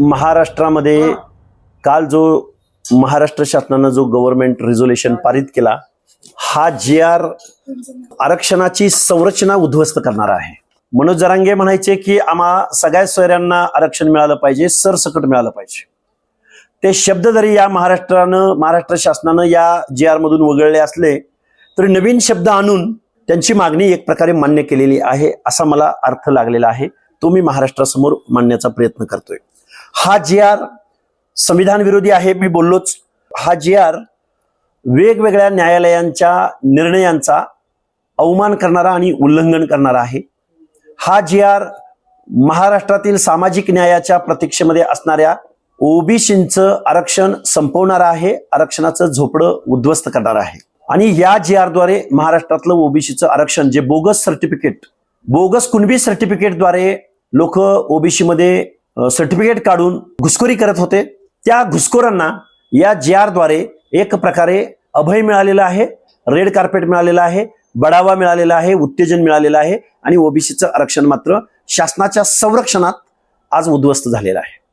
महाराष्ट्रामध्ये काल जो महाराष्ट्र शासनानं जो गव्हर्नमेंट रिझोल्युशन पारित केला हा जी आर आरक्षणाची संरचना उद्ध्वस्त करणारा आहे. मनोज जरांगे म्हणायचे की आम्हा सगळ्या सोयऱ्यांना आरक्षण मिळालं पाहिजे सरसकट मिळालं पाहिजे. ते शब्द जरी या महाराष्ट्रानं महाराष्ट्र शासनानं या जी आर मधून वगळले असले तरी नवीन शब्द आणून त्यांची मागणी एक प्रकारे मान्य केलेली आहे असा मला अर्थ लागलेला आहे. तो मी महाराष्ट्रासमोर मांडण्याचा प्रयत्न करतोय. हा जी आर संविधान विरोधी आहे मी बोललोच. हा जे आर वेगवेगळ्या न्यायालयांच्या निर्णयांचा अवमान करणारा आणि उल्लंघन करणारा आहे. हा जी आर महाराष्ट्रातील सामाजिक न्यायाच्या प्रतीक्षेमध्ये असणाऱ्या ओबीसींचं आरक्षण संपवणारा आहे आरक्षणाचं झोपडं उद्ध्वस्त करणार आहे. आणि या जी आरद्वारे महाराष्ट्रातलं ओबीसीचं आरक्षण जे बोगस सर्टिफिकेट बोगस कुणबी सर्टिफिकेटद्वारे लोक ओबीसीमध्ये सर्टिफिकेट काढून घुसखोरी करत होते. त्या घुसखोरांना या जी आरद्वारे एक प्रकारे अभय मिळालेलं आहे रेड कार्पेट मिळालेलं आहे बढावा मिळालेला आहे उत्तेजन मिळालेलं आहे आणि ओबीसीचं आरक्षण मात्र शासनाच्या संरक्षणात आज उद्ध्वस्त झालेलं आहे.